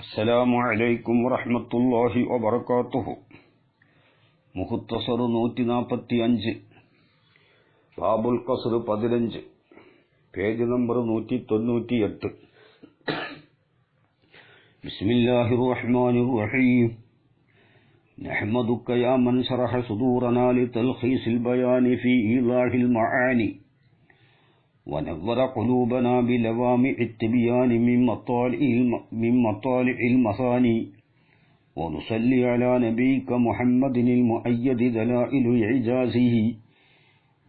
السلام عليكم ورحمة الله وبركاته മുഹത്തസർ നൂറ്റി നാൽപ്പത്തി അഞ്ച് ബാബുൽ കസർ പതിനഞ്ച് പേജ് നമ്പർ നൂറ്റി തൊണ്ണൂറ്റി എട്ട് ബിസ്മില്ലാഹി റഹ്മാനി റഹീം نحمدك يا من شرح صدورنا لتلخيص البيان في إيضاح المعاني ونظر قلوبنا بلوامع التبيان من مطالع من مطالع المثاني ونصلي على نبيك محمد المؤيد دلائل إعجازه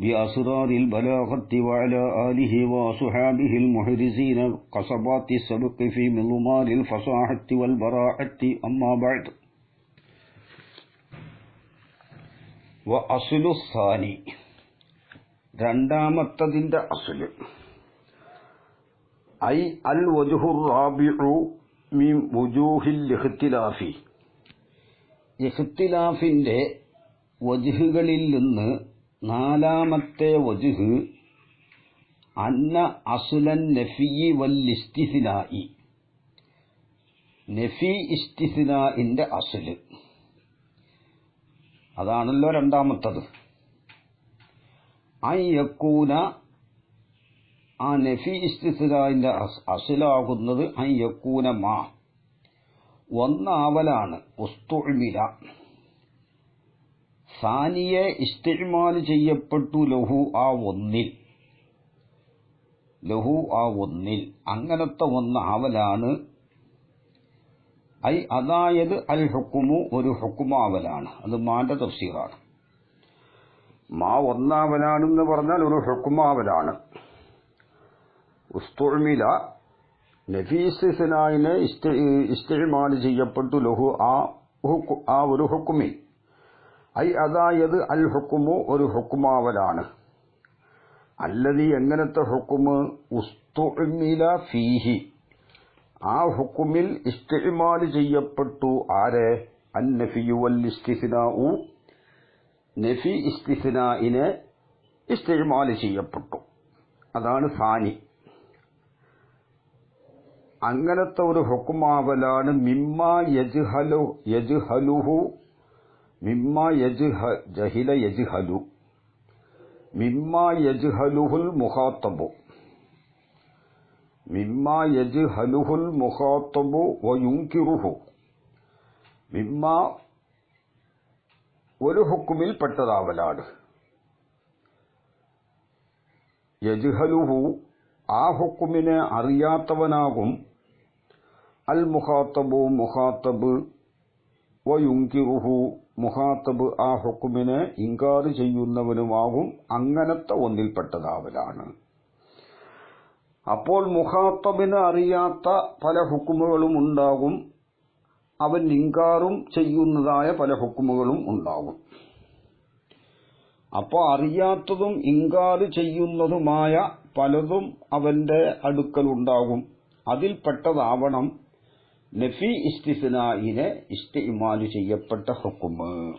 بأسرار البلاغة وعلى آله وصحابه المحرزين قصبات السبق في مضمار الفصاحة والبراعة أما بعد. وأصل الثاني. രണ്ടാമത്തതിന്റെ അസുൽ. ഐ അൽ വജുഹുർ റാബിഉ മീം വുജൂഹിൽ ഇഖ്തിലാഫി. ഇഖ്തിലാഫിന്റെ വജുഹുകളിൽ നിന്ന് നാലാമത്തെ വജുഹ് അന്ന അസുലൻ നഫിയി വൽ ഇസ്തിസ്നായി നഫി ഇസ്തിസ്നാഇന്റെ അസുൽ. അതാണല്ലോ രണ്ടാമത്തത്. അൻ യക്കൂന ആ നഫി ഇസ്തിസ്ലാന്റെ അസിലാകുന്നത് അൻ യക്കൂന മാ. ഒന്നാവലാണ് ഉസ്തുമില സാനിയെ ഇസ്തിമാൽ ചെയ്യപ്പെട്ടു ലഹു ആ ഒന്നിൽ. ലഹു ആ ഒന്നിൽ. അങ്ങനത്തെ ഒന്നാവലാണ്. ഐ അതായത് അൽ ഹുക്കുമു ഒരു ഹുക്കുമാവലാണ്. അത് മാന്റെ തഫ്സീറാണ്. മാ ഒന്നാവലാണെന്ന് പറഞ്ഞാൽ ഒരു ഹുക്കുമാവനാണ് ഉസ്തുമില നഫീസിനായിനെ ഇസ്തിമാൽ ചെയ്യപ്പെട്ടു ലഹു ആ ആ ഒരു ഹുക്കുമി. ഐ അതായത് അൽ ഹുക്കുമു ഒരു ഹുക്കുമാവലാണ് അല്ലതി എങ്ങനത്തെ ഹുക്കുമ്? ഉസ്തുമില ഫീഹി. ആ ഹുക്കുമിൽ ഇസ്തിമാൽ ചെയ്യപ്പെട്ടു ആരെ? അന്നഫിയു വൽ ഇസ്തിസ്നാഉ നഫി ഇസ്തിഫിനായിന് ഇസ്തിമാൽ ചെയ്യപ്പെട്ടു. അതാണ് സാനി അങ്ങനത്തെ ഒരു ഹുക്കുമാവലാണ് മിമ്മ യജ്ഹലു യജ്ഹലുഹു മിമ്മ യജ്ഹ ജഹില യജ്ഹലു മിമ്മ യജ്ഹലുഹുൽ മുഹാത്തബു മിമ്മ യജ്ഹലുഹുൽ മുഹാത്തബു വയുങ്കിറുഹു മിമ്മ ഒരു ഹുക്കുമിൽ പെട്ടതാവലാണ് യജ്ഹലുഹു ആ ഹുക്കുമിനെ അറിയാത്തവനാകും. അൽ മുഹാത്തബു മുഹാത്തബ് വയുങ്കിറുഹു മുഹാത്തബ് ആ ഹുക്കുമിനെ ഇൻകാർ ചെയ്യുന്നവനുമാകും. അങ്ങനത്തെ ഒന്നിൽപ്പെട്ടതാവലാണ്. അപ്പോൾ മുഹാത്തബിന് അറിയാത്ത പല ഹുക്കുമുകളും ഉണ്ടാകും. അവൻ ഇങ്കാറും ചെയ്യുന്നതായ പല ഹുക്കുമുകളും ഉണ്ടാവും. അപ്പോൾ അറിയാത്തതും ഇങ്കാറ് ചെയ്യുന്നതുമായ പലതും അവന്റെ അടുക്കൽ അടുക്കലുണ്ടാകും അതിൽപ്പെട്ടതാവണം നഫി ഇസ്തിസ്നായിനെ ഇസ്തിമാൽ ചെയ്യപ്പെട്ട ഹുക്കുമ്.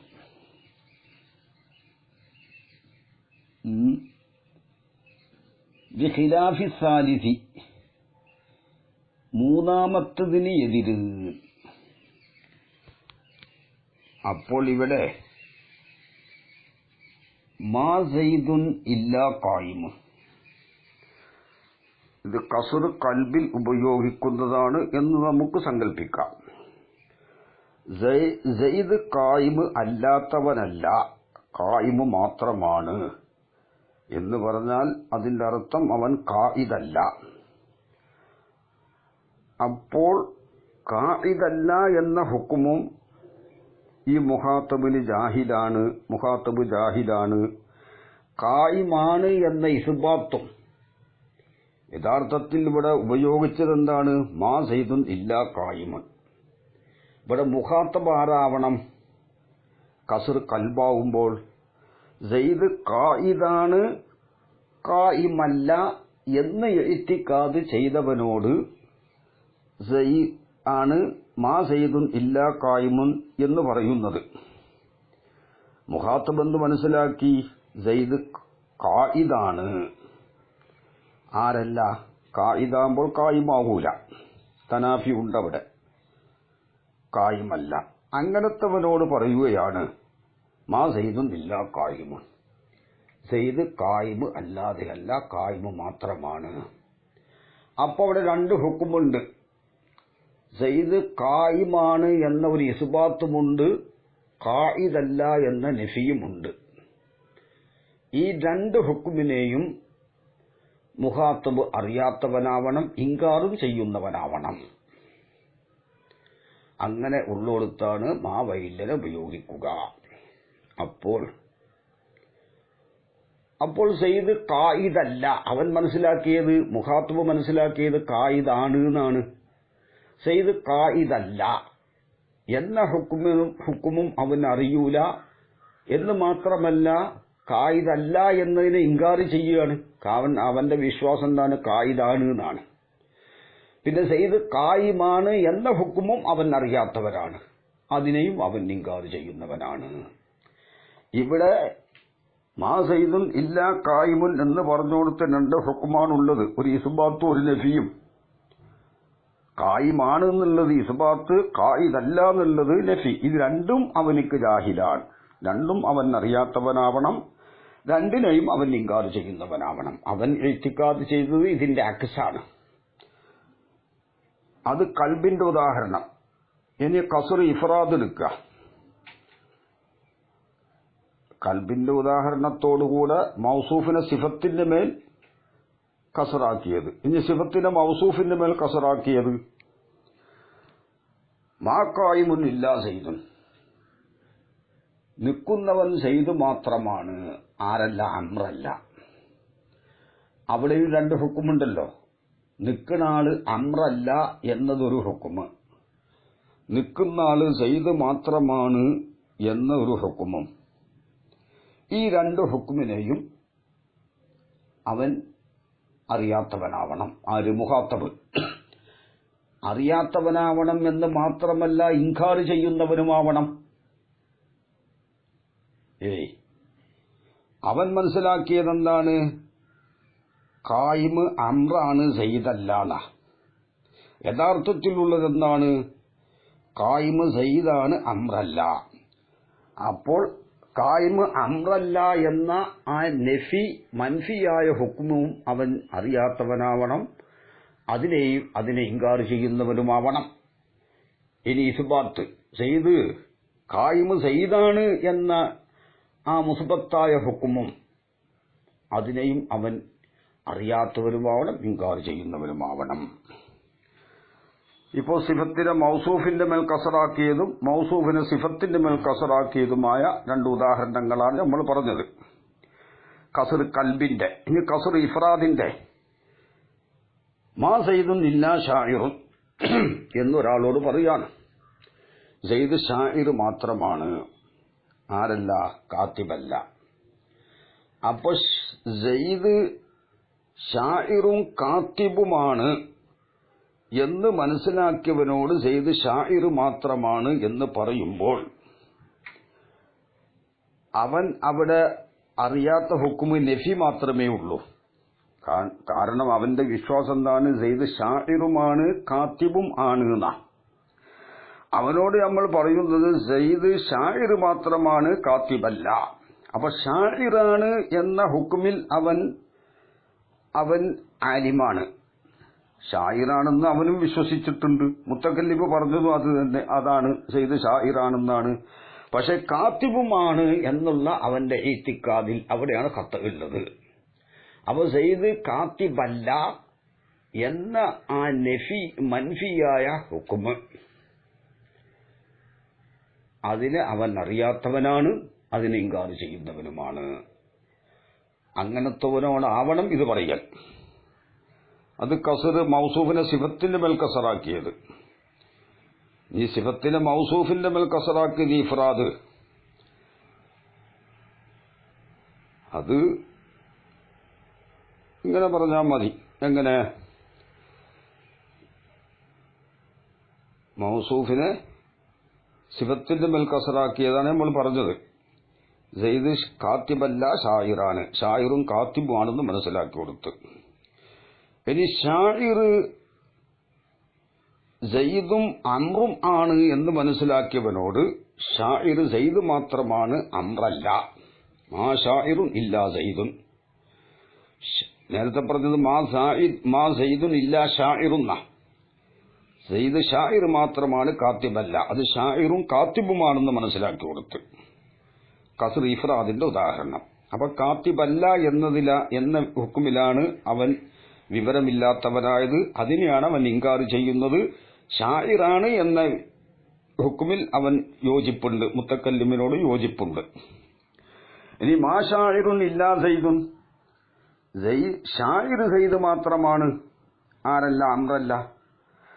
മൂന്നാമത്തതിന് എതിര്. അപ്പോൾ ഇവിടെ മാ സെയ്തുൻ ഇല്ലാ കായിമു ഇത് കസുർ കൽബിൽ ഉപയോഗിക്കുന്നതാണ് എന്ന് നമുക്ക് സങ്കല്പിക്കാം സയ്- സെയ്ദ് കായിമ് അല്ലാത്തവനല്ല കായിമ് മാത്രമാണ് എന്ന് പറഞ്ഞാൽ അതിന്റെ അർത്ഥം അവൻ കായിതല്ല അപ്പോൾ കായിതല്ല എന്ന ഹുക്കുമും ഈ മുഹാത്തബിന് ജാഹിദാണ് മുഹാത്തബ് ജാഹിദാണ് കായിമാണ് എന്ന ഇസുബാത്തും. യഥാർത്ഥത്തിൽ ഇവിടെ ഉപയോഗിച്ചത് എന്താണ് മാ സൈദുൻ ഇല്ലാ കായിമൻ. ഇവിടെ മുഖാത്തബ് ആരാവണം? കസർ കൽബാവുമ്പോൾ. സെയ്ദ് കായിദാണ് കായിമല്ല എന്ന് എഴുത്തിക്കാത് ചെയ്തവനോട് ആണ് മാ സെയ്തുൻ ഇല്ലാ കായ്മുൻ എന്ന് പറയുന്നത്. മുഖാത്തബ് എന്ന് മനസ്സിലാക്കി? സെയ്ദ് കായിദാണ്. ആരല്ല? കായിദാകുമ്പോൾ കായിമാകൂല തനാഫി ഉണ്ടവിടെ. കായുമല്ല. അങ്ങനത്തെവനോട് പറയുകയാണ് മാ സെയ്തും ഇല്ല കായുമ് സെയ്ത് കായ്മ് അല്ലാതെയല്ല കായ്മ് മാത്രമാണ്. അപ്പോൾ അവിടെ രണ്ട് ഹുക്കുമുണ്ട്. സെയ്ത് കായിമാണ് എന്ന ഒരു ഇസുബാത്തുമുണ്ട് കായിദല്ല എന്ന നഫിയുമുണ്ട്. ഈ രണ്ട് ഹുക്കുമിനെയും മുഹാത്തബ് അറിയാത്തവനാവണം ഇങ്കാറും ചെയ്യുന്നവനാവണം. അങ്ങനെ ഉള്ളിടത്താണ് മാ വൈല്യന ഉപയോഗിക്കുക. അപ്പോൾ അപ്പോൾ സെയ്ദ് കായിദല്ല അവൻ മനസ്സിലാക്കിയത് മുഹാത്തബ് മനസ്സിലാക്കിയത് കായിദാണ് എന്നാണ്. സെയ്ദ് കായിദല്ല. എന്ന ഹുക്കുമിനും ഹുക്കുമും അവൻ അറിയൂല. എന്ന് മാത്രമല്ല കായിദല്ല എന്നതിനെ ഇൻകാർ ചെയ്യുകയാണ്. അവൻ അവന്റെ വിശ്വാസം എന്താണ്? കായിദാണ് എന്നാണ്. പിന്നെ സെയ്ദ് കായിമാണ് എന്ന ഹുക്കുമും അവൻ അറിയാത്തവരാണ്. അതിനെയും അവൻ ഇൻകാർ ചെയ്യുന്നവനാണ്. ഇവിടെ മാ സെയ്തും ഇല്ല കായിമുൻ എന്ന് പറഞ്ഞുകൊടുത്ത രണ്ട് ഹുക്കുമാണുള്ളത്. ഒരു ഇസുബാത്തും ഒരു നഫിയും. കായിമാണ് എന്നുള്ളത് ഇസ്ബാത്ത് കായിതല്ല എന്നുള്ളത് നഫി. ഇത് രണ്ടും അവനിക്ക് ജാഹിലാണ്. രണ്ടും അവൻ അറിയാത്തവനാവണം രണ്ടിനെയും അവൻ ഇങ്കാർ ചെയ്യുന്നവനാവണം. അവൻ എഴുത്തിക്കാത് ചെയ്തത് ഇതിന്റെ അക്സാണ്. അത് കൽബിന്റെ ഉദാഹരണം. ഇനി കസുർ ഇഫ്രാദ് എടുക്കുക. കൽബിന്റെ ഉദാഹരണത്തോടുകൂടെ മൗസൂഫിനെ സിഫത്തിന്റെ മേൽ കസറാക്കിയത്. ഇനി സിഫത്തിന്റെ മൗസൂഫിന്റെ മേൽ കസറാക്കിയത്. ഇല്ല സെയ്തുൻ നിൽക്കുന്നവൻ സെയ്ത് മാത്രമാണ്. ആരല്ല അമ്രല്ല. അവിടെയും രണ്ട് ഹുക്കുമുണ്ടല്ലോ. നിൽക്കുന്ന ആൾ അമ്രല്ല എന്നതൊരു ഹുക്കുമ് നിൽക്കുന്ന ആൾ സെയ്ത് മാത്രമാണ് എന്ന ഒരു ഹുക്കുമും ഈ രണ്ട് ഹുക്കുമിനെയും അവൻ അറിയാത്തവനാവണം. ആര്? മുഹാത്തബ് അറിയാത്തവനാവണം എന്ന് മാത്രമല്ല ഇൻകാർ ചെയ്യുന്നവനുമാവണം. ഏയ്. അവൻ മനസ്സിലാക്കിയതെന്താണ്? കായിമ് അമ്രാണ് സെയ്തല്ലാണ യഥാർത്ഥത്തിലുള്ളതെന്താണ്? കായിമ് സെയ്താണ് അമ്രല്ല അപ്പോൾ കായ്മ അമ്രല്ല എന്ന ആ നെഫി മൻഫിയായ ഹുക്കുമും അവൻ അറിയാത്തവനാവണം. അതിനെയും അതിനെ ഇൻകാർ ചെയ്യുന്നവനുമാവണം. ഇനി ഇസുബാത്ത് സെയ്ത് കായ്മ സെയ്താണ് എന്ന ആ മുസുബത്തായ ഹുക്കുമും അതിനെയും അവൻ അറിയാത്തവരുമാവണം ഇൻകാർ ചെയ്യുന്നവരുമാവണം ഇപ്പോൾ സിഫത്തിനെ മൗസൂഫിന്റെ മേൽ കസറാക്കിയതും മൗസൂഫിനെ സിഫത്തിന്റെ മേൽ കസറാക്കിയതുമായ രണ്ട് ഉദാഹരണങ്ങളാണ് നമ്മൾ പറഞ്ഞത്. കസർ കൽബിന്റെ ഇനി കസർ ഇഫ്രാദിന്റെ. മാ സെയ്തും ഇല്ല ഷായിറും എന്നൊരാളോട് പറയാണ്. സെയ്ദ് ഷായിർ മാത്രമാണ് ആരല്ല കാത്തിബല്ല. അപ്പൊ സെയ്ദ് ഷായിറും കാത്തിബുമാണ് എന്ന് മനസ്സിലാക്കിയവനോട് സെയ്ദ് ഷായിർ മാത്രമാണ് എന്ന് പറയുമ്പോൾ അവൻ അവിടെ അറിയാത്ത ഹുക്കുമ് നഫി മാത്രമേ ഉള്ളൂ. കാരണം അവന്റെ വിശ്വാസം എന്താണ്? സെയ്ദ് ഷായിറുമാണ് കാത്തിബും ആണ് അവനോട് നമ്മൾ പറയുന്നത് സെയ്ദ് ഷായിർ മാത്രമാണ് കാത്തിബല്ല. അപ്പൊ ഷായിറാണ് എന്ന ഹുക്കുമിൽ അവൻ അവൻ ആലിമാണ്. ഷായിറാണെന്ന് അവനും വിശ്വസിച്ചിട്ടുണ്ട്. മുത്തക്കല്ലിബ് പറഞ്ഞതും അത് തന്നെ. അതാണ് ചെയ്ത് ഷായിറാണെന്നാണ് പക്ഷെ കാത്തിബുമാണ് എന്നുള്ള അവന്റെ ഈത്തിക്കാതിൽ അവിടെയാണ് കത്ത് ഉള്ളത്. അപ്പൊ സെയ്ദ് കാത്തിബല്ല എന്ന ആ നെഫി മൻഫിയായ ഹുക്കുമ് അതിനെ അവൻ അറിയാത്തവനാണ് അതിനെ ഇങ്കാർ ചെയ്യുന്നവനുമാണ്. അങ്ങനത്തെ ആവണം ഇത് പറയൽ അത് കസർ മൗസൂഫിനെ സിഫത്തിന്റെ മേൽ കസറാക്കിയത്. ഈ സിഫത്തിനെ മൗസൂഫിന്റെ മേൽ കസറാക്കിയത് ഇഫ്രാദ്. അത് ഇങ്ങനെ പറഞ്ഞാൽ മതി. എങ്ങനെ? മൗസൂഫിനെ സിഫത്തിന്റെ മേൽ കസറാക്കിയതാണ് നമ്മൾ പറഞ്ഞത്. സെയ്ദ് കാത്തിബല്ല ഷായിറാണ്. ഷായിറും കാത്തിബുമാണെന്ന് മനസ്സിലാക്കി കൊടുത്ത്. ഇനി ഷാഹിർ സെയ്ദും അമ്രും ആണ് എന്ന് മനസ്സിലാക്കിയവനോട് ഷാഹിർ സെയ്ദ് മാത്രമാണ് അമ്രല്ല. മാ ഷാഹിറും ഇല്ല സെയ്ദുൻ നേരത്തെ പറഞ്ഞത് മാ സായിദ് മാ സെയ്ദുൻ ഇല്ല ഷാഹിറും സെയ്ദ് ഷാഹിർ മാത്രമാണ് കാത്തിബല്ല. അത് ഷാഹിറും കാത്തിബുമാണെന്ന് മനസ്സിലാക്കി കൊടുത്ത്. കസർ ഇഫ്രാദിന്റെ ഉദാഹരണം. അപ്പൊ കാത്തിബല്ല എന്നതില എന്ന ഹുക്കുമിലാണ് അവൻ വിവരമില്ലാത്തവനായത് അതിനെയാണ് അവൻ ഇൻകാർ ചെയ്യുന്നത്. ഷായിറാണ് എന്ന ഹുക്കുമിൽ അവൻ യോജിപ്പുണ്ട്. മുത്തക്കല്ലിമിനോട് യോജിപ്പുണ്ട്. ഇനി മാ ഷായിറുൻ ഇല്ലാ സെയ്ദുൻ. ഷായിർ സെയ്ദ് മാത്രമാണ്. ആരല്ല അമ്രല്ല.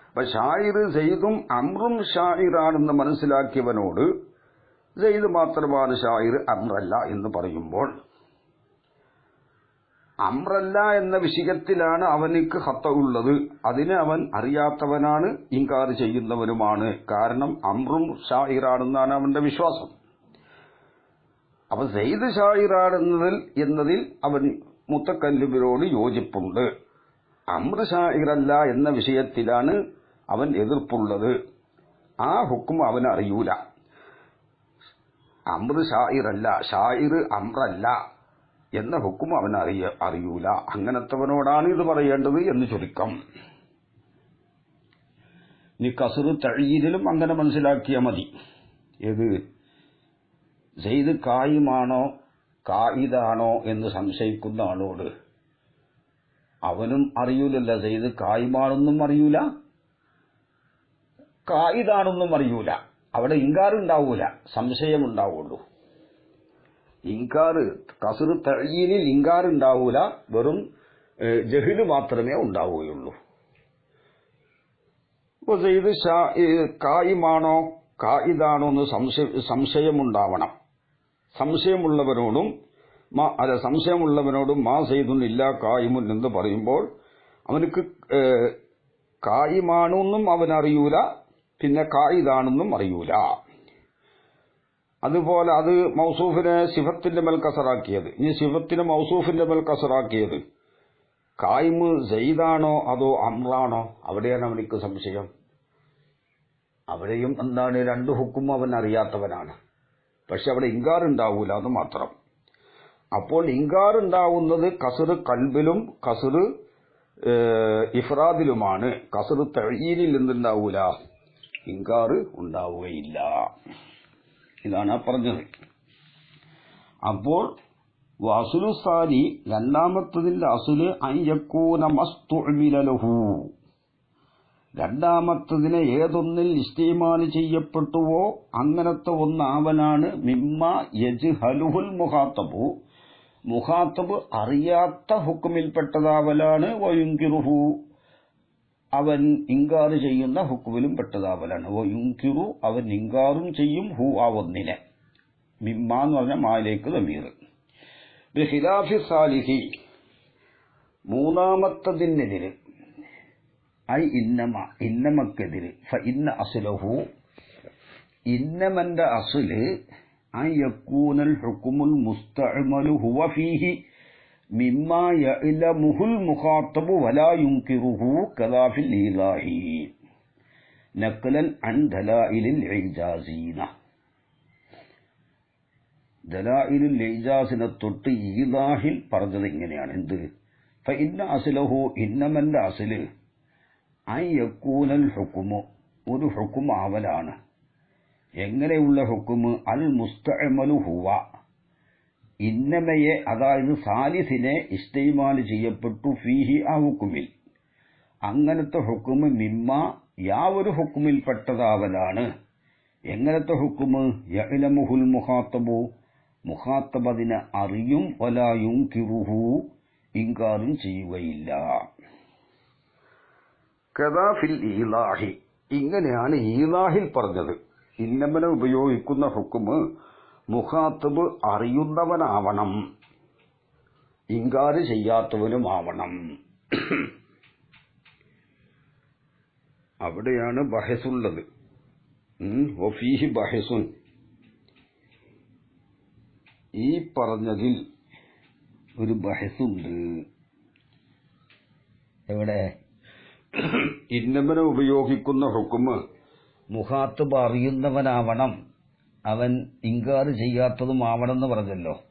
അപ്പൊ ഷായിർ സെയ്ദും അമ്രും ഷായിറാണെന്ന് മനസ്സിലാക്കിയവനോട് സെയ്ദ് മാത്രമാണ് ഷായിർ അമ്രല്ല എന്ന് പറയുമ്പോൾ അമ്രല്ല എന്ന വിഷയത്തിലാണ് അവനിക്ക് ഹത്ത ഉള്ളത്. അതിന് അവൻ അറിയാത്തവനാണ് ഇൻകാർ ചെയ്യുന്നവനുമാണ്. കാരണം അമ്രും ഷാഹിറാണെന്നാണ് അവന്റെ വിശ്വാസം. അപ്പൊ സെയ്ദ് ഷാഹിറാണെന്നതിൽ എന്നതിൽ അവൻ മുത്തക്കല്ലുബിനോട് യോജിപ്പുണ്ട്. അമ്ര ഷാഹിറല്ല എന്ന വിഷയത്തിലാണ് അവൻ എതിർപ്പുള്ളത്. ആ ഹുക്കും അവൻ അറിയൂല അമ്ര ഷായിറല്ല ഷായിർ അമ്രല്ല. എന്ന ഹുക്കും അവൻ അറിയ അറിയൂല. അങ്ങനത്തവനോടാണ് ഇത് പറയേണ്ടത് എന്ന് ചുരുക്കം. ഇനി കസുറ് തഴീരിലും അങ്ങനെ മനസ്സിലാക്കിയാൽ മതി. ഏത്? സെയ്ത് കായുമാണോ കായിതാണോ എന്ന് സംശയിക്കുന്ന ആളോട്. അവനും അറിയൂലല്ല സെയ്ത് കായുമാണെന്നും അറിയൂല. കായിതാണെന്നും അറിയൂല. അവിടെ ഇങ്കാറുണ്ടാവൂല സംശയമുണ്ടാവുള്ളൂ. ഇങ്കാറ് കസുറ് തഴീനിൽ ഇങ്കാറുണ്ടാവൂല വെറും ജഹിൽ മാത്രമേ ഉണ്ടാവുകയുള്ളൂ. ഇപ്പൊ ഇത് കായിമാണോ കായിദാണോ എന്ന് സംശയ സംശയമുണ്ടാവണം. സംശയമുള്ളവരോടും അല്ല സംശയമുള്ളവനോടും മാ സെയ്തുൻ ഇല്ല കായിമുൻ എന്ന് പറയുമ്പോൾ അവനക്ക് കായിമാണെന്നും അവനറിയൂല പിന്നെ കായിദാണെന്നും അറിയൂല. അതുപോലെ അത് മൗസൂഫിനെ സിഫത്തിന്റെ മേൽ കസറാക്കിയത്. ഇനി സിഫത്തിനെ മൗസൂഫിന്റെ മേൽ കസറാക്കിയത് കായ്മ് സെയ്താണോ അതോ അമ്രാണോ? അവിടെയാണ് അവനിക്ക് സംശയം. അവിടെയും എന്താണ് രണ്ടു ഹുക്കും അവൻ അറിയാത്തവനാണ്. പക്ഷെ അവിടെ ഇങ്കാർ ഉണ്ടാവൂല അത് മാത്രം. അപ്പോൾ ഇങ്കാർ ഉണ്ടാവുന്നത് കസറ് കൽബിലും കസറ് ഇഫ്രാദിലുമാണ്. കസറ് തഴീനിൽ നിന്നുണ്ടാവൂല. ഇങ്കാർ ഉണ്ടാവുകയില്ല. ഇതാണ് പറഞ്ഞത്. അപ്പോൾ വസുലു സാരി രണ്ടാമത്തതിന്റെ അസുൽ അയ്യക്കൂന മസ്തുഅമിലഹു രണ്ടാമത്തതിനെ ഏതൊന്നിൽ ഇസ്തീമാൽ ചെയ്യപ്പെട്ടുവോ അങ്ങനത്തെ ഒന്നാവനാണ് മിമ്മ യജ് ഹലുഹുൽ മുഹാത്തബു മുഹാത്തബ് അറിയാത്ത ഹുക്കുമിൽപ്പെട്ടതാവലാണ് വയുങ്കിറുഹു. അവൻ ഇങ്കാർ ചെയ്യുന്ന ഹുക്കുവിലും പെട്ടതാവലാണ്. ഓ യുങ്കിറു അവൻ ഇങ്കാറും ചെയ്യും ഹു ആ ഒന്നിനെ. മിമ്മ എന്ന് പറഞ്ഞ മാലേക്ക് തമീർ ഖിലാഫി സാലിഹി. മൂന്നാമത്തതിനെതിര്. ഐ ഇന്നമ ഇന്നമക്കെതിര്. ഫ ഇന്ന അസുലഹു. ഇന്നമന്റെ അസുൽ ഐ യക്കൂനൽ ഹുക്കുമുൽ മുസ്തഅമലു ഹുവ ഫീഹി. മിമ്മാ വലാ ഈലാഹി നഖലൻ അൻ തൊട്ട് ഈലാഹിൽ പറഞ്ഞത് എന്ത്? ഫഇന്ന അസ്ലഹു ഇന്നമന്റെ അസുൽ. ഹുക്കുമു. ഒരു ഹുക്കും ആവലാണ് എങ്ങനെയുള്ള ഹുക്കുമ്? അൽ മുസ്തഅമലു ഹുവ. ഇന്നമയെ അതായത് സാലിസിനെ ഇസ്തൈമാൽ ചെയ്യപ്പെട്ടു ഫീഹി ആ ഹുക്കുമിൽ. അങ്ങനത്തെ ഹുക്കുമ് മിമ്മ യാവൊരു ഹുക്കുമിൽ പെട്ടതാവലാണ് എങ്ങനത്തെ ഹുക്കുമ്? യഅലമുഹുൽ മുഹാത്തബു മുഹാത്തബതിന് അറിയും വലായും കിറുഹു ഇങ്കാറും ചെയ്യുകയില്ല. കഥാഫിൽ ഈലാഹി. ഇങ്ങനെയാണ് ഈലാഹിൽ പറഞ്ഞത്. ഇന്നമനെ ഉപയോഗിക്കുന്ന ഹുക്കുമ് മുഖാത്തബ് അറിയുന്നവനാവണം. ഇങ്കാര് ചെയ്യാത്തവനുമാവണം. അവിടെയാണ് ബഹസുള്ളത്. വഫീഹി ബഹസുൻ. ഈ പറഞ്ഞതിൽ ഒരു ബഹസുണ്ട്. എവിടെ? ഇന്നമനെ ഉപയോഗിക്കുന്ന ഹുക്കുമ് മുഖാത്തബ് അറിയുന്നവനാവണം. അവൻ ഇൻകാർ ചെയ്യാത്തതും ആവണമെന്ന് പറഞ്ഞല്ലോ.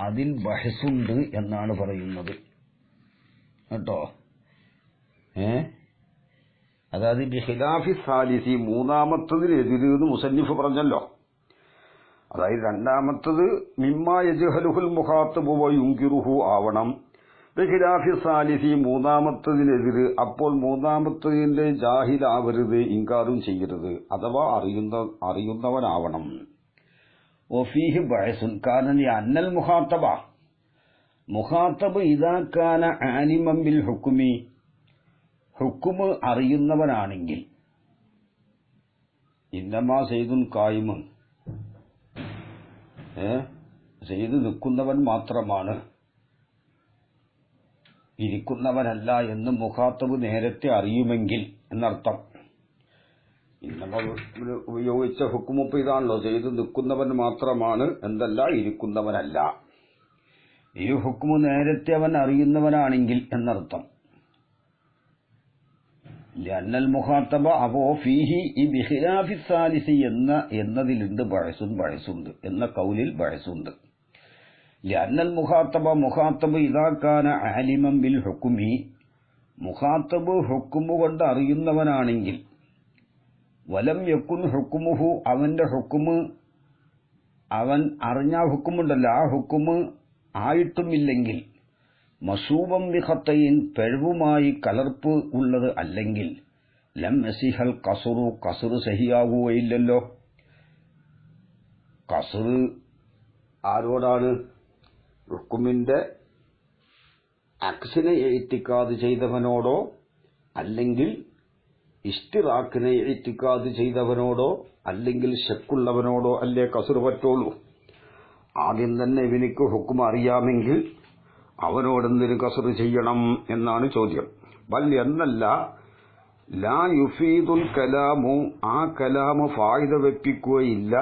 അതിൽ ബഹസുണ്ട് എന്നാണ് പറയുന്നത്. കേട്ടോ? ഏ? അതായത് ബിഹിലാഫി സാലിസി മൂന്നാമത്തതിനെതിര് എന്ന് മുസന്നിഫ് പറഞ്ഞല്ലോ. അതായത് രണ്ടാമത്തത് മിമ്മ യജ്ഹലുഹുൽ മുഖാത്തബു യുങ്കിറുഹു ആവണം. ബിഹിലാഫി സാലിഫി മൂന്നാമത്തതിനെതിര് അപ്പോൾ മൂന്നാമത്തതിന്റെ ജാഹിലാവരുത് ഇൻകാറും ചെയ്യരുത് അഥവാ അറിയുന്ന അറിയുന്നവനാവണം. ഒഫീഹ് ബയസുൻ. കാരണം അന്നൽ മുഹാത്തബ മുഹാത്തബ് ഇതാക്കാന ആനിമം ബിൽ ഹുക്കുമി ഹുക്കുമ് അറിയുന്നവനാണെങ്കിൽ. ഇന്നമാ സെയ്തുൻ കായിമുൻ ഏ? ചെയ്തു നിൽക്കുന്നവൻ മാത്രമാണ്. ഇരിക്കുന്നവനല്ല എന്ന് മുഖാത്തബ് നേരത്തെ അറിയുമെങ്കിൽ എന്നർത്ഥം. ഇന്നവർ ഉപയോഗിച്ച ഹുക്കുമുപ്പ് ഇതാണല്ലോ ചെയ്ത് നിൽക്കുന്നവൻ മാത്രമാണ് എന്തല്ല ഇരിക്കുന്നവനല്ല. ഈ ഹുക്കുമ് നേരത്തെ അവൻ അറിയുന്നവനാണെങ്കിൽ എന്നർത്ഥം. ലന്നൽ മുഖാത്തബ അപ്പോ ഫീഹി ഈ ബിഹിലാഫി സാലിസി എന്ന എന്നതിലുണ്ട് ബഴസും ബഴസുണ്ട് എന്ന കൗലിൽ ബഴസുണ്ട് ലന്നൽ മുഖാത്തബ മുഖാത്തബ് ഇതാക്കാന ആലിമം ബിൽ ഹുക്കുമി മുഖാത്തബ് ഹുക്കുമു കൊണ്ട് അറിയുന്നവനാണെങ്കിൽ വലം യക്കുൻ ഹുക്കുമുഹു അവന്റെ ഹുക്കുമ് അവൻ അറിഞ്ഞ ഹുക്കുമുണ്ടല്ലോ ആ ഹുക്കുമ് ആയിട്ടുമില്ലെങ്കിൽ മസൂബം വിഹത്തയിൻ പിഴവുമായി കലർപ്പ് ഉള്ളത് അല്ലെങ്കിൽ ലം മെസിഹൽ കസുറു കസുറ് സഹിയാകുകയില്ലല്ലോ കസുറ് ആരോടാണ്? ഹുക്കുമിന്റെ അക്സിനെ എഴുത്തിക്കാത് ചെയ്തവനോടോ അല്ലെങ്കിൽ ഇഷ്ടിറാക്കിനെ എഴുത്തിക്കാത് ചെയ്തവനോടോ അല്ലെങ്കിൽ ഷെക്കുള്ളവനോടോ അല്ലേ കസുറ പറ്റുള്ളൂ. ആദ്യം തന്നെ ഇവനിക്ക് ഹുക്കും അറിയാമെങ്കിൽ അവനോടെന്തിനു കസർ ചെയ്യണം എന്നാണ് ചോദ്യം. വൽ എന്നല്ല ലാ യുഫീദുൽ കലാമു ആ കലാമ് ഫായിദ വെപ്പിക്കുകയില്ല.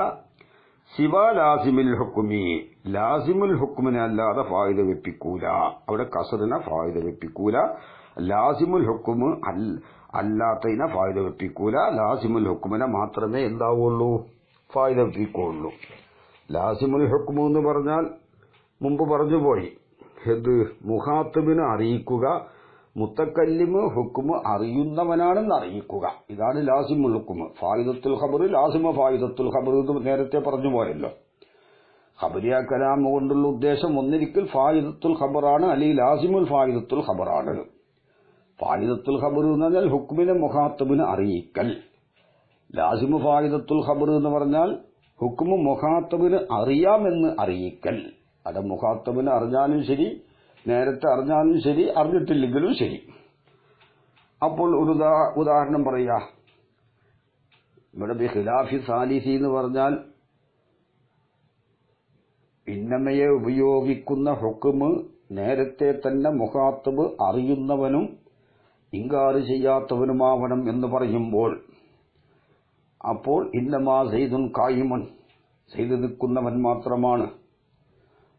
ശിവാലാസിമിൽ ഹുക്കുമി ലാസിമുൽ ഹുക്കുമിനെ അല്ലാതെ ഫായിദ വെപ്പിക്കൂല. അവിടെ കസറിനെ ഫായിദ വെപ്പിക്കൂല. ലാസിമുൽ ഹുക്കുമ് അല്ലാത്തതിനെ ഫായിദ വെപ്പിക്കൂല. ലാസിമുൽ ഹുക്കുമിനെ മാത്രമേ എന്താവുള്ളൂ? ഫായിദ വെപ്പിക്കുള്ളൂ. ലാസിമുൽ ഹുക്കുമു എന്ന് പറഞ്ഞാൽ മുമ്പ് പറഞ്ഞുപോയി. ഇത് മുഹാത്തുബിനെ അറിയിക്കുക മുത്തക്കല്ലിമ് ഹുക്കുമ് അറിയുന്നവനാണെന്ന് അറിയിക്കുക. ഇതാണ് ലാസിമുൽ ഹുക്കുമ് ഫായിദത്തുൽ ഖബർ ലാസിമ ഫായിദത്തുൽ ഖബർ എന്ന് നേരത്തെ പറഞ്ഞു പോയല്ലോ ഖബരിയ കലാമ കൊണ്ടുള്ള ഉദ്ദേശം ഒന്നിരിക്കൽ ഫായിദത്തുൽ ഖബറാണ് അല്ലെങ്കിൽ ലാസിമുൽ ഫായിദത്തുൽ ഖബറാണ്. ഫായിദത്തുൽ ഖബർ എന്ന് പറഞ്ഞാൽ ഹുക്മിനെ മുഹാത്തബിനെ അറിയിക്കൽ. ലാസിമു ഫായിദത്തുൽ ഖബർ എന്ന് പറഞ്ഞാൽ ഹുക്മു മുഖാത്തബിന് അറിയാമെന്ന് അറിയിക്കൽ. അത് മുഖാത്തബിന് അറിഞ്ഞാലും ശരി നേരത്തെ അറിഞ്ഞാലും ശരി അറിഞ്ഞിട്ടില്ലെങ്കിലും ശരി. അപ്പോൾ ഒരു ഉദാഹരണം പറയാ. ഇവിടെ ബി ഖിലാഫി സാലിസി എന്ന് പറഞ്ഞാൽ ഇന്നമയെ ഉപയോഗിക്കുന്ന ഹുക്കുമ് നേരത്തെ തന്നെ മുഖാത്തബ് അറിയുന്നവനും ഇങ്കാറ് ചെയ്യാത്തവനുമാവണം എന്ന് പറയുമ്പോൾ അപ്പോൾ ഇന്നമാ സെയ്തുൻ കായുമൻ ചെയ്തു നിൽക്കുന്നവൻ മാത്രമാണ്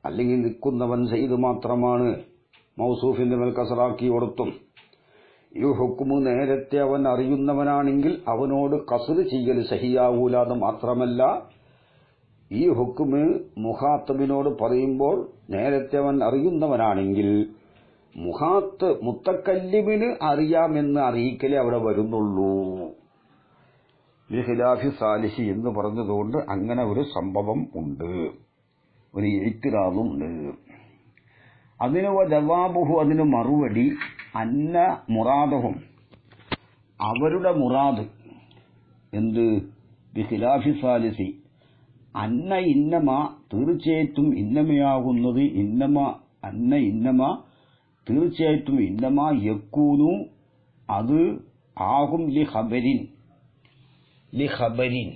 അല്ലെങ്കിൽ നിൽക്കുന്നവൻ ചെയ്തു മാത്രമാണ് മൗസൂഫിന്റെ മേൽ കസറാക്കി കൊടുത്തും ഈ ഹുക്കുമ് നേരത്തെ അവൻ അറിയുന്നവനാണെങ്കിൽ അവനോട് കസറ് ചെയ്യൽ സഹിയാവൂലാതെ മാത്രമല്ല ഈ ഹുക്കുമ് മുഹാത്തബിനോട് പറയുമ്പോൾ നേരത്തെ അവൻ അറിയുന്നവനാണെങ്കിൽ മുഹാത്ത് മുത്തക്കല്ലിമിന് അറിയാമെന്ന് അറിയിക്കലേ അവിടെ വരുന്നുള്ളൂ. ബിഹിലാഫി സാലിഹി എന്ന് പറഞ്ഞതുകൊണ്ട് അങ്ങനെ ഒരു സംഭവം ഉണ്ട്. ഒരു എഴുത്തിരാതുണ്ട് അതിന് ജവാബുഹു അതിന് മറുപടി അന്ന മുറാദഹും. അവരുടെ മുറാദ് എന്ത്? ബിഹിലാഫി സാലിസി അന്ന ഇന്നമ തീർച്ചയായിട്ടും ഇന്നമയാകുന്നത് ഇന്നമ അന്ന ഇന്നമ തീർച്ചയായിട്ടും ഇന്നമ യക്കൂനു അത് ആകും ലി ഖബരിൻ. ലി ഖബരിൻ.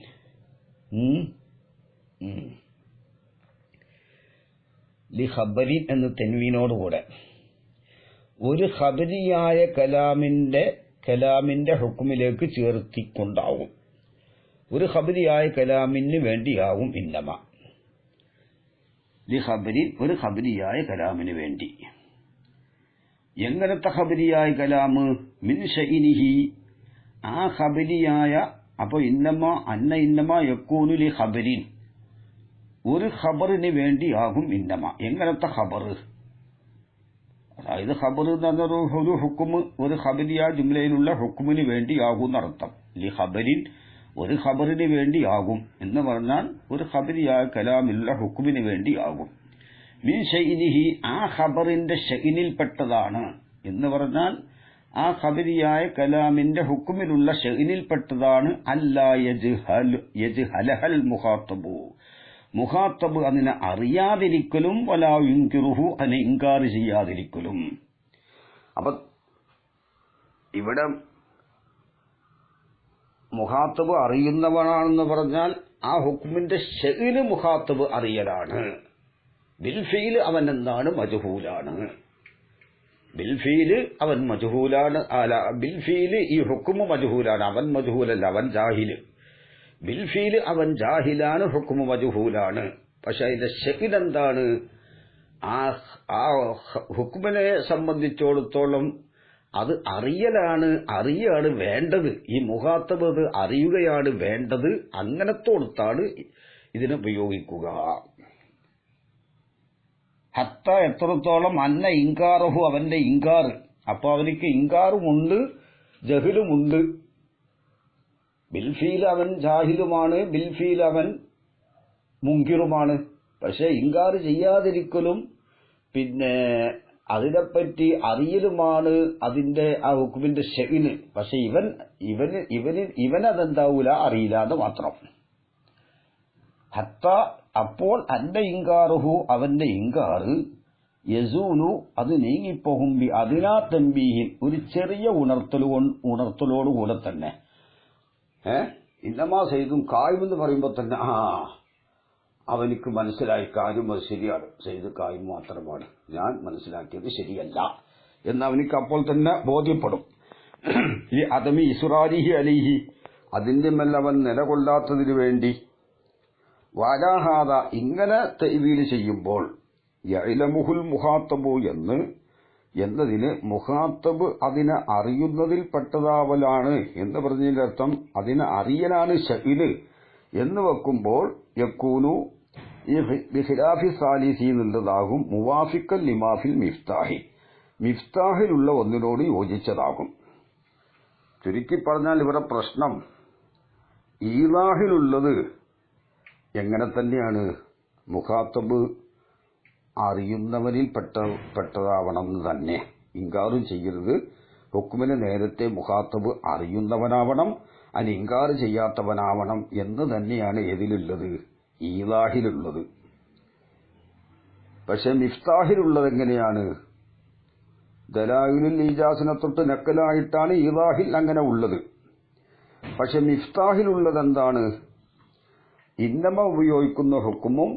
ലി എന്ന് തെൻവീനോടുകൂടെ. ഒരു ഖബരിയായ കലാമിന്റെ കലാമിന്റെ ഹുക്കുമിലേക്ക് ചേർത്തിക്കൊണ്ടാവും. ഒരു ഖബരിയായ കലാമിന് വേണ്ടിയാവും ഇന്നമ. ലി ഒരു ഖബരിയായ കലാമിന് വേണ്ടി. എങ്ങനത്തെ ഖബരിയായ കലാമ്? മിൻ ഷൈനിഹി. ആ ഖബരിയായ അപ്പൊ ഇന്നമ അന്ന ഇന്നമ യക്കൂനുലി ഖബരിൻ. ഒരു ഖബറിന് വേണ്ടിയാകും ഇന്നമ. എങ്ങനത്തെ ഖബർ അതായത് ഖബർ എന്ന് പറഞ്ഞ ഒരു ഹുക്കുമ് ഒരു ഖബരിയ ജുംലയിലുള്ള ഹുക്കുമിന് വേണ്ടിയാകും എന്നർത്ഥം. ലി ഖബരിൻ ഒരു ഖബറിന് വേണ്ടിയാകും എന്ന് പറഞ്ഞാൽ ഒരു ഖബരിയായ കലാമിലുള്ള ഹുക്കുമിന് വേണ്ടിയാകും. മിൻ ഷൈനിഹി ആ ഖബറിന്റെ ഷൈനിൽപ്പെട്ടതാണ് എന്ന് പറഞ്ഞാൽ ആ ഖബരിയായ കലാമിന്റെ ഹുക്കുമിലുള്ള ഷൈനിൽപ്പെട്ടതാണ് അല്ലാ യജ്ഹലഹൽ മുഖാത്തബു. മുഖാത്തബ് അതിനെ അറിയാതിരിക്കലും വലാ യുങ്കിറുഹു അതിനെ ഇൻകാർ ചെയ്യാതിരിക്കലും. അപ്പൊ ഇവിടെ മുഖാത്തബ് അറിയുന്നവനാണെന്ന് പറഞ്ഞാൽ ആ ഹുക്കുമിന്റെ ഷെയിൽ മുഹാത്തബ് അറിയലാണ്. ബിൽഫീൽ അവൻ എന്താണ് മജുഹൂലാണ്? ബിൽഫീൽ അവൻ മജുഹൂലാണ്. അല്ല ബിൽഫീൽ ഈ ഹുക്കുമ് മജുഹൂലാണ്. അവൻ മജുഹൂലല്ല അവൻ ജാഹിൽ. ബിൽഫീൽ അവൻ ജാഹിലാണ് ഹുക്കുമ് മജുഹൂലാണ്. പക്ഷെ അതിന്റെ ഷെയിൽ എന്താണ്? ആ ആ ഹുക്കുമിനെ സംബന്ധിച്ചിടത്തോളം അത് അറിയലാണ് അറിയാണ് വേണ്ടത്. ഈ മുഖാത്തബ് അത് അറിയുകയാണ് വേണ്ടത്. അങ്ങനത്തോടത്താണ് ഇതിനെ ഉപയോഗിക്കുക. ഹത്ത എത്രത്തോളം അന്ന ഇങ്കാറഹു അവന്റെ ഇങ്കാറ് അപ്പൊ അവനിക്ക് ഇങ്കാറുമുണ്ട് ജഹിലുമുണ്ട്. ബിൽഫീൽ അവൻ ജാഹിലുമാണ് ബിൽഫീൽ അവൻ മുങ്കിറുമാണ്. പക്ഷെ ഇങ്കാർ ചെയ്യാതിരിക്കലും പിന്നെ അതിനെപ്പറ്റി അറിയലുമാണ് അതിന്റെ ആ ഹുക്കുമിന്റെ ഷെവിന് പക്ഷെ ഇവൻ ഇവന് ഇവന് അതെന്താവൂല എന്ന് മാത്രം. ഹത്ത അപ്പോൾ അന്റെ ഇങ്കാറുഹു അവന്റെ ഇങ്കാറ് യസൂനു അത് നീങ്ങിപ്പോകും ബി അതിനാ തമ്പീഹിൻ ഒരു ചെറിയ ഉണർത്തലോ ഉണർത്തലോടുകൂടെ തന്നെ. ഏ? ഇന്നമാ സെയ്തും കായുമെന്ന് പറയുമ്പോൾ തന്നെ ആ അവനിക്ക് മനസ്സിലായി കാര്യം അത് ശരിയാണ്. ചെയ്ത് കാര്യം മാത്രമാണ്. ഞാൻ മനസ്സിലാക്കിയത് ശരിയല്ല. എന്ന് അവനിക്ക് അപ്പോൾ തന്നെ ബോധ്യപ്പെടും. ഈ അതമി ഇസുറാരിഹി അലിഹി അതിന്റെ മേൽ അവൻ നിലകൊള്ളാത്തതിനു വേണ്ടി വാരാഹാത ഇങ്ങനെ തെവീൽ ചെയ്യുമ്പോൾ യൈലമുഹുൽ മുഹാത്തബു എന്ന് എന്നതിന് മുഹാത്തബ് അതിനെ അറിയുന്നതിൽ പെട്ടതാവലാണ് എന്ന് പറഞ്ഞതിന്റെ അർത്ഥം അതിനെ അറിയലാണ് ഷഹിൽ എന്ന് വെക്കുമ്പോൾ യക്കൂനു ബിഖിലാഫി സാലിസീൻ എന്നുള്ളതാകും മുവാഫിക്കൽ ലിമാഫിൽ മിഫ്താഹി. മിഫ്താഹിലുള്ള ഒന്നിനോട് യോജിച്ചതാകും. ചുരുക്കി പറഞ്ഞാൽ ഇവിടെ പ്രശ്നം ഈലാഹിലുള്ളത് എങ്ങനെ തന്നെയാണ്? മുഖാത്തബ് അറിയുന്നവനിൽ പെട്ട പെട്ടതാവണം എന്ന് തന്നെ. ഇങ്കാറും ചെയ്യരുത്. ഹുക്കുമിന് നേരത്തെ മുഖാത്തബ് അറിയുന്നവനാവണം അനിങ്കാറ് ചെയ്യാത്തവനാവണം എന്ന് തന്നെയാണ് ഏതിലുള്ളത് ഈലാഹിലുള്ളത്. പക്ഷെ മിഫ്താഹിലുള്ളത് എങ്ങനെയാണ് ദലായുലിൽ ഈജാസിനെ തൊട്ട് നക്കലായിട്ടാണ് ഈലാഹിൽ അങ്ങനെ ഉള്ളത്. പക്ഷെ മിഫ്താഹിലുള്ളത് എന്താണ് ഇന്നമ ഉപയോഗിക്കുന്ന ഹുക്കുമും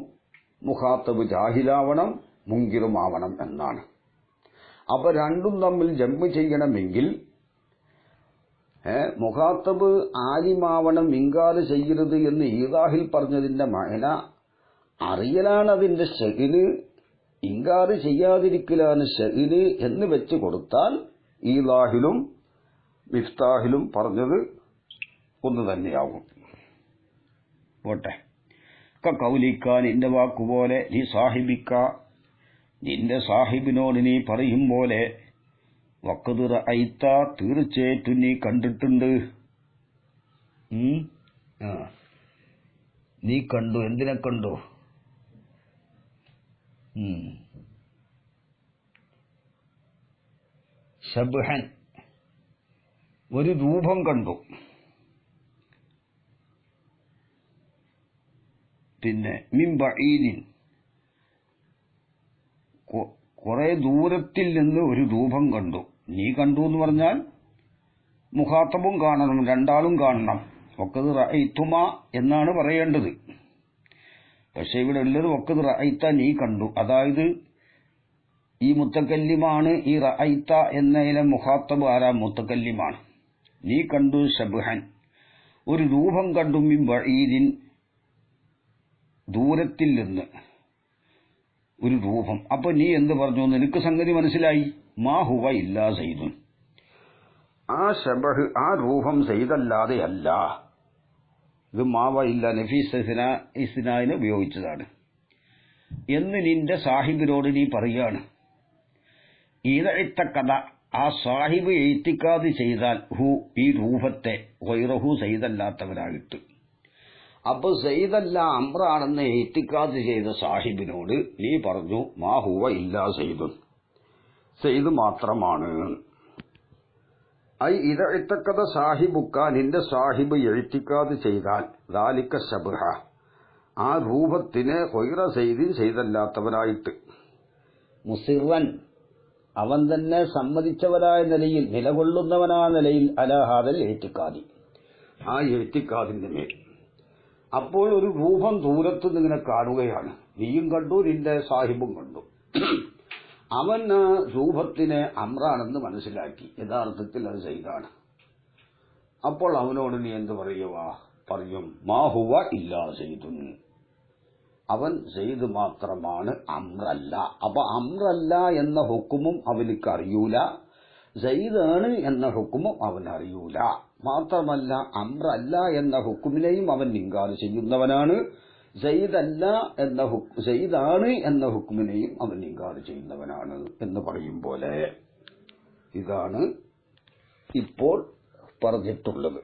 മുഖാത്തബ് ജാഹിലാവണം മുങ്കിറുമാവണം എന്നാണ്. അപ്പൊ രണ്ടും തമ്മിൽ ജമ്പ് ചെയ്യണമെങ്കിൽ മുഖാത്തബ് ആലിമാവണം മിങ്കാൽ ചെയ്യരുത് എന്ന് ഈദാഹിൽ പറഞ്ഞതിന്റെ മഴന അറിയലാണ് അതിന്റെ ഷഹിന് ഇങ്കാറ് ചെയ്യാതിരിക്കലാണ് ഷഹിന് എന്ന് വെച്ച് കൊടുത്താൽ ഈദാഹിലും മിഫ്താഹിലും പറഞ്ഞത് ഒന്ന് തന്നെയാകും പോട്ടെ. കൗലിക്ക നിന്റെ വാക്കുപോലെ നീ സാഹിബിക്ക. നിന്റെ സാഹിബിനോട് നീ പറയും പോലെ വക്കത് ഐത്ത തീർച്ചയായിട്ടും നീ കണ്ടിട്ടുണ്ട് നീ കണ്ടു? എന്തിനെ കണ്ടു? ഷബ്ഹൻ ഒരു രൂപം കണ്ടു. പിന്നെ മിംബീദിൻ കുറെ ദൂരത്തിൽ നിന്ന് ഒരു രൂപം കണ്ടു. നീ കണ്ടു എന്ന് പറഞ്ഞാൽ മുഖാത്തബും കാണണം രണ്ടാളും കാണണം. ഒക്കത് റൈത്തുമ എന്നാണ് പറയേണ്ടത്. പക്ഷെ ഇവിടെ ഉള്ളത് ഒക്കത് റൈത്ത നീ കണ്ടു. അതായത് ഈ മുത്തക്കല്ലിമാണ് ഈ റൈത്ത എന്നതിലെ മുഖാത്തബ് ആരാ? മുത്തക്കല്ലിമാണ്. നീ കണ്ടു ഷബ്ഹൻ ഒരു രൂപം കണ്ടു മിൻ ബഈദിൻ. ദൂരത്തിൽ നിന്ന്. ഒരു രൂപം. അപ്പൊ നീ എന്ത് പറഞ്ഞു? നിനക്ക് സംഗതി മനസ്സിലായി? മാ ഹുവ ഇല്ലാ സൈദുൻ ആ ശബഹ് ആ രൂപം സെയ്തല്ലാതെ അല്ല. ഇത് മാവ ഇല്ല നഫീസ് ഇസ്നായിനെ ഉപയോഗിച്ചതാണ്. എന്ന് നിന്റെ സാഹിബിനോട് നീ പറയാണ്. ഇതഴിത്ത കഥ ആ സാഹിബ് എഴുത്തിക്കാതെ ചെയ്താൽ ഹു ഈ രൂപത്തെ വൈറഹു സെയ്തല്ലാത്തവരായിട്ട് അപ്പൊ സെയ്തല്ല അമ്രാണെന്ന് ഏറ്റിക്കാത്ത് ചെയ്ത സാഹിബിനോട് നീ പറഞ്ഞു മാഹുവ ഇല്ല സെയ്തു സെയ്ത് മാത്രമാണ്. ഐ ഇതഴിത്തക്കഥ സാഹിബുക്ക നിന്റെ സാഹിബ് എഴുത്തിക്കാതെ ചെയ്താൽ ദാലിക്ക ശബുഹ. ആ രൂപത്തിന് ഹൊയ്റ സെയ്തിൻ ചെയ്തല്ലാത്തവനായിട്ട്. മുസിറൻ അവൻ തന്നെ സമ്മതിച്ചവനായ നിലയിൽ നിലകൊള്ളുന്നവനായ നിലയിൽ അലഹാദൽ എഴുത്തിക്കാതി ആ എഴുത്തിക്കാതിന്റെ മേൽ. അപ്പോൾ ഒരു രൂപം ദൂരത്ത് നിങ്ങനെ കാണുകയാണ്. നീയും കണ്ടു നിന്റെ സാഹിബും കണ്ടു. അവൻ രൂപത്തിന് അമ്രാണെന്ന് മനസ്സിലാക്കി. യഥാർത്ഥത്തിൽ അത് ചെയ്താണ് അപ്പോൾ അവനോട് നീ എന്ത് പറയുക പറയും മാഹുവ ഇല്ലാ ചെയ്തു അവൻ ചെയ്ത് മാത്രമാണ് അമ്രല്ല. അപ്പൊ അമ്രല്ല എന്ന ഹുക്കുമും അവനിക്ക് അറിയൂല എന്ന ഹുക്കുമും അവൻ അറിയൂല മാത്രമല്ല അമ്രല്ല എന്ന ഹുക്കുമിനെയും അവൻ നിങ്കാറ് ചെയ്യുന്നവനാണ്. ജയ്ദല്ല എന്ന ജയ്ദാണ് എന്ന ഹുക്കുമിനെയും അവൻ നിങ്കാറ് ചെയ്യുന്നവനാണ് എന്ന് പറയും പോലെ ഇതാണ് ഇപ്പോൾ പറഞ്ഞിട്ടുള്ളത്.